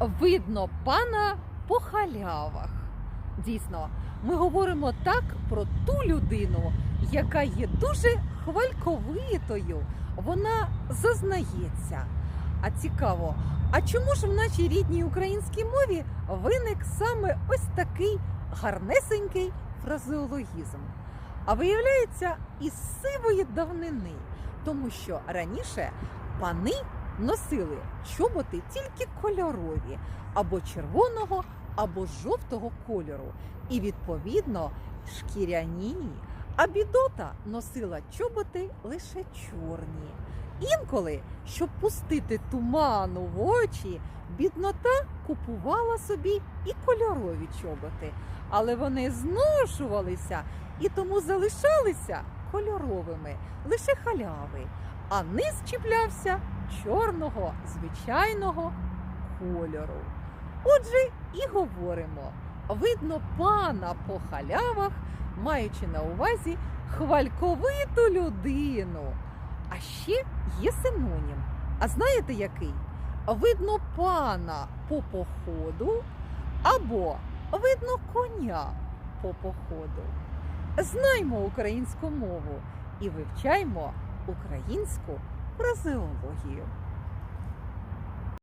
Видно пана по халявах. Дійсно, ми говоримо так про ту людину, яка є дуже хвальковитою. Вона зазнається. А цікаво, а чому ж в нашій рідній українській мові виник саме ось такий гарнесенький фразеологізм? А виявляється, із сивої давнини, тому що раніше пани носили чоботи тільки кольорові, або червоного, або жовтого кольору, і відповідно шкіряні. А бідота носила чоботи лише чорні. Інколи, щоб пустити туману в очі, біднота купувала собі і кольорові чоботи, але вони зношувалися і тому залишалися кольоровими, лише халяви, а низ чіплявся чорного звичайного кольору. Отже, і говоримо: видно пана по халявах, маючи на увазі хвальковиту людину. А ще є синонім. А знаєте який? Видно пана по походу або видно коня по походу. Знаймо українську мову і вивчаймо українську фразеологію.